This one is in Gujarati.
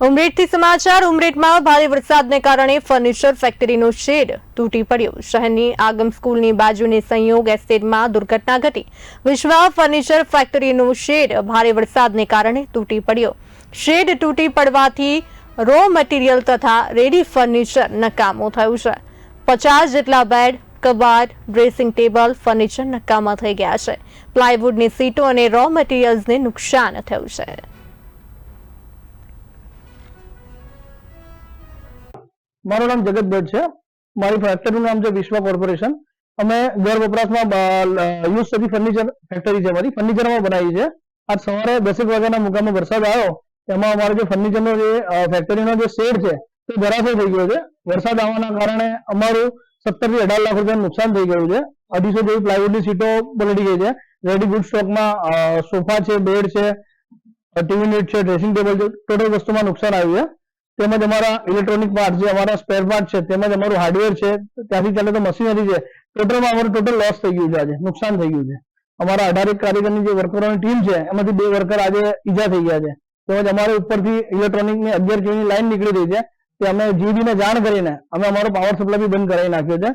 ઉમરેઠથી સમાચાર, ઉમરેઠમાં ભારે વરસાદને કારણે ફર્નિચર ફેક્ટરીનો શેડ તૂટી પડ્યો. શહેરની આગમ સ્કૂલની બાજુની સંયોગ એસ્ટેટમાં દુર્ઘટના ઘટી. વિશ્વા ફર્નિચર ફેક્ટરીનો શેડ ભારે વરસાદને કારણે તૂટી પડ્યો. શેડ તૂટી પડવાથી રો મટીરિયલ તથા રેડી ફર્નિચર નકામું થયું છે. પચાસ જેટલા બેડ, કબાટ ડ્રેસિંગ ટેબલ ફર્નિચર નકામા થઈ ગયા છે. પ્લાયવુડની સીટો અને રો મટીરિયલ્સને નુકસાન થયું છે. મારું નામ જગત ભટ્ટ છે. મારી ફેક્ટરીનું નામ છે વિશ્વ કોર્પોરેશન. અમે ઘર વપરાશમાં યુઝ થતી ફર્નિચર ફેક્ટરી છે અમારી. ફર્નિચરમાં બનાવી છે આજ સવારે દસેક વાગ્યાના મુકામે વરસાદ આવ્યો. એમાં અમારો જે ફર્નિચરનો જે ફેક્ટરીનો જે શેડ છે, તે ધરાશય થઈ ગયો છે. વરસાદ આવવાના કારણે અમારું સત્તરથી અઢાર લાખ રૂપિયાનું નુકસાન થઈ ગયું છે. અઢીસો જેવી પ્લાયવુડની સીટો પલટી ગઈ છે. રેડી ગુડ સ્ટોકમાં સોફા છે બેડ છે ટીવી નેટ છે ડ્રેસિંગ ટેબલ છે. ટોટલ વસ્તુમાં નુકસાન આવ્યું છે. તેમજ અમારા ઇલેક્ટ્રોનિક પાર્ટ જે અમારા સ્પેર પાર્ટ છે, તેમજ અમારું હાર્ડવેર છે, ત્યાંથી ચાલે તો મશીનરી છે ટોટલમાં અમારું ટોટલ લોસ થઈ ગયું છે આજે, નુકસાન થઈ ગયું છે. અમારા અઢારેક કારીગરની જે વર્કરોની ટીમ છે, એમાંથી બે વર્કર આજે ઈજા થઈ ગયા છે. તેમજ અમારે ઉપરથી ઇલેક્ટ્રોનિકની અગિયાર કેવીની લાઈન નીકળી રહી છે, તે અમે જીબી ને જાણ કરીને, અમે અમારો પાવર સપ્લાય બી બંધ કરાવી નાખ્યો છે.